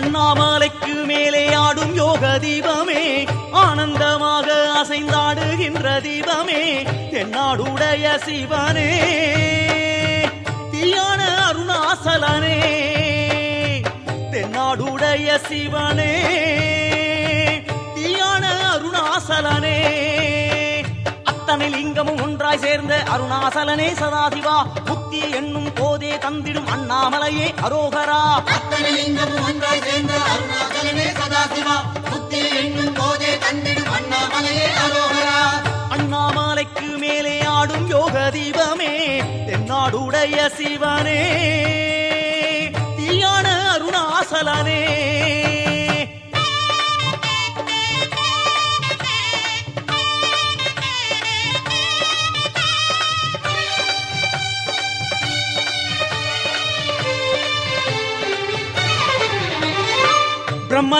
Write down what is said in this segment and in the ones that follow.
அண்ணாமலைக்கு மேலே ஆடும் யோக தீபமே ஆனந்தமாக அசைந்தாடுகின்ற தீபமே தென்னாடுடைய சிவனே தீயான அருணாசலனே தென்னாடுடைய சிவனே தீயான அருணாசலனே. அத்தனை லிங்கமும் ஒன்றாய் சேர்ந்த அருணாசலனே சதாசிவா. புத்தி என்னும் போதே தந்திடும் அண்ணாமலையே அரோகரா. அத்தனை லிங்கமும் ஒன்றாய் சேர்ந்த அருணாச்சலனே சதாசிவா. புத்தி என்னும் போதே தந்திடும் அண்ணாமலையே அரோகரா. அண்ணாமலைக்கு மேலே ஆடும் யோக தீபமே தென்னாடுடைய சிவனே. தீயான அருணாசலனே.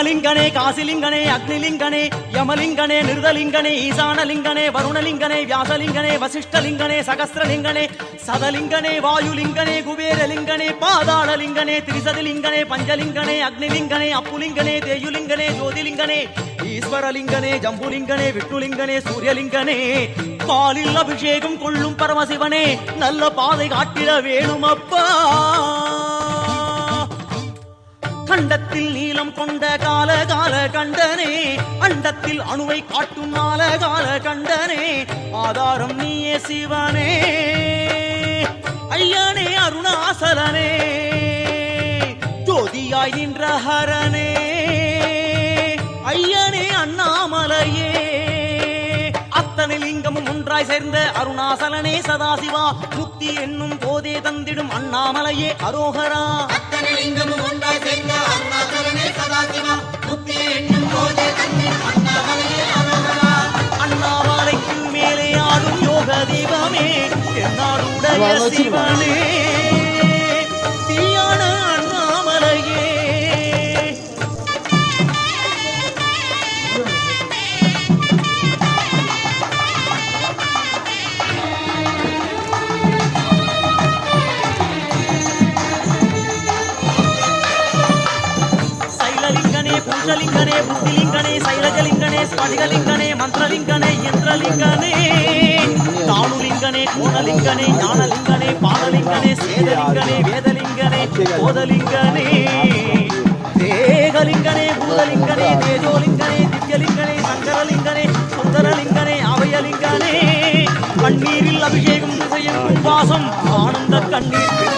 பிரம்மலிங்கனே காசிலிங்கனே அக்னிலிங்கனே யமலிங்கனே நிருதலிங்கனே ஈசானலிங்கனே வருணலிங்கனே வியாசலிங்கனே வசிஷ்டலிங்கனே சகசிரலிங்கனே சதலிங்கனே வாயுலிங்கனே குபேரலிங்கனே பாதாளலிங்கனே திரிசதிலிங்கனே பஞ்சலிங்கனே அக்னிலிங்கனே அப்புலிங்கனே தேயுலிங்கனே ஜோதிலிங்கனே ஈஸ்வரலிங்கனே ஜம்புலிங்கனே விட்டுலிங்கனே சூரியலிங்கனே. பாலில் அபிஷேகம் கொள்ளும் பரமசிவனே நல்ல பாதை காட்டிட வேணுமப்பா. கண்டத்தில் நீளம் கொண்ட கால கால கண்டனே அண்டத்தில் அணுவை காட்டும் நால கால கண்டனே ஆதாரம் நீயே சிவனே ஐயானே அருணாசலனே ஜோதியாய் நின்ற ஹரனே ஐயனே அண்ணாமலையே ஒன்றாய் சேர்ந்த அருணாசலனே சதாசிவா. முக்தி என்னும் போதே தந்திடும் அண்ணாமலையே அரோகரா. அத்தனை லிங்கமும் ஒன்றாய் சேர்ந்த அருணாச்சலனே சதாசிவா. புத்தி என்னும் போதே தந்திடும் அண்ணாமலையே அரோகரா. அண்ணாமலைக்கு மேலே ஆடும் யோக தீபமே என்னாடுடைய சிவனே. சைலலிங்கனே புத்திலிங்கனே சைலஜலிங்கனே ஸ்பதிகலிங்கனே மந்திரலிங்கனே யந்திரலிங்கனே தானுலிங்கனே கோணலிங்கனே ஞானலிங்கனே பாடலிங்கனே சேதலிங்கனே வேதலிங்கனே போதலிங்கனே தேகலிங்கனே பூதலிங்கனே தேஜோலிங்கனே திவ்யலிங்கனே சங்கரலிங்கனே சுந்தரலிங்கனே அபயலிங்கனே கண்ணீரில் அபிஷேகம் செய்யும் வாசம் ஆனந்த கண்ணீர்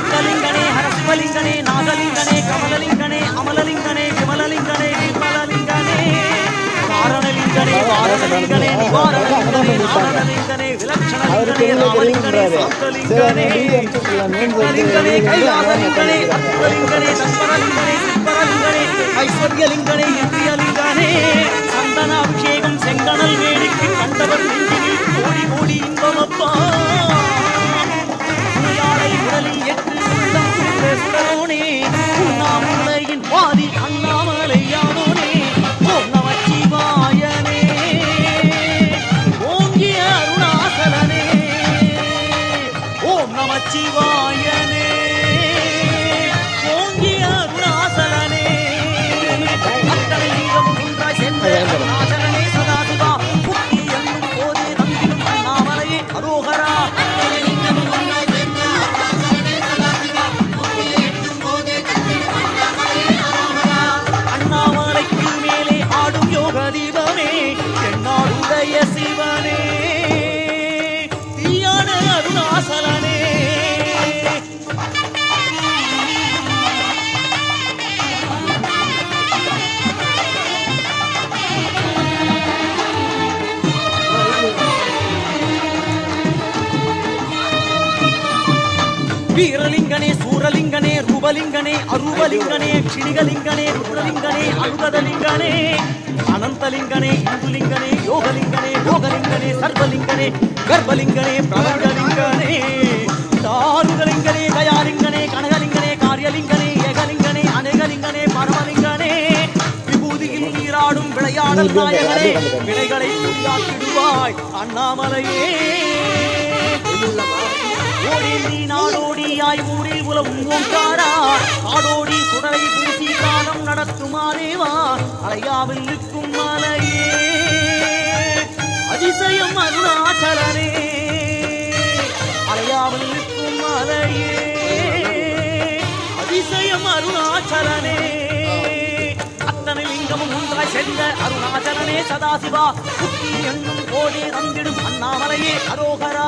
அட்டலிங்கனே ஹரஸ்வலிங்கனே நாகலிங்கனே கமலலிங்கனே அமலலிங்கனே விமலலிங்கனே விமலலிங்கனே காரணலிங்கனே வாரணலிங்கனே நிவாரணலிங்கனே நாரணலிங்கனே விலட்சணலிங்கனே ராமலிங்கனே சாந்தலிங்கனே விக்னலிங்கனே கைலாசலிங்கனே அற்புதலிங்கனே தஸ்வரலிங்கனே சிற்பரலிங்கனே ஐஸ்வர்யலிங்கனே இந்தியலிங்கனே சந்தன அபிஷேகம் செங்கனல் வேடிக்கு கண்டவர் நெஞ்சினில் கோடி கோடி இன்பமப்பா. வீரலிங்கனே சூரலிங்கனே ரூபலிங்கனே அரூபலிங்கனே க்ஷிணிகலிங்கனே ருத்ரலிங்கனே அனுகதலிங்கனே அனந்தலிங்கனே இந்துலிங்கனே யோகலிங்கனே போகலிங்கனே சர்வலிங்கனே கர்ப்பலிங்கனே பிரபஞ்சலிங்கனே தாருகலிங்கனே தயாலிங்கனே கனகலிங்கனே காரியலிங்கனே ஏகலிங்கனே அநேகலிங்கனே பரமலிங்கனே விபூதியில் நீராடும் விளையாடல் நாயகனே வினைகளை அண்ணாமலையே. ஓடி நாடோடியாய் ஊரில் உலவும் ஓங்காரா காடோடி சுடலை பூசி காலம் நடத்துமாறேவா அலையாவில் நிற்கும் மலையே. அதிசயம் அருணாச்சலனே. அலையாவில் நிற்கும் மலையே. அதிசயம் அருணாச்சலனே. ஒன்றாய் அருணாச்சலனே சதாசிவா. புத்தி எண்ணும் கோடி தந்திடும் அண்ணாமலையே அரோகரா.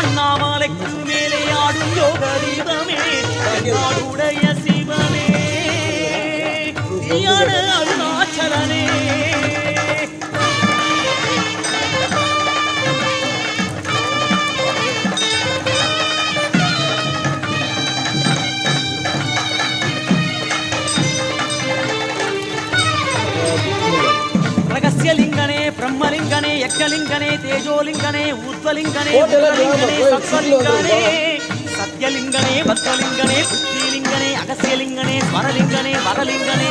அண்ணாமலைக்கும் மேலே ஆடும் யோக தீபமே நாடுடைய சிவமே அருணாச்சலனே. யக்கலிங்கனே தேஜோலிங்கனே ஊர்த்வலிங்கனே உத்தரலிங்கனே சத்வலிங்கனே சத்யலிங்கனே பத்ரலிங்கனே புத்திலிங்கனே அகசியலிங்கனே ஸ்வரலிங்கனே வரலிங்கனே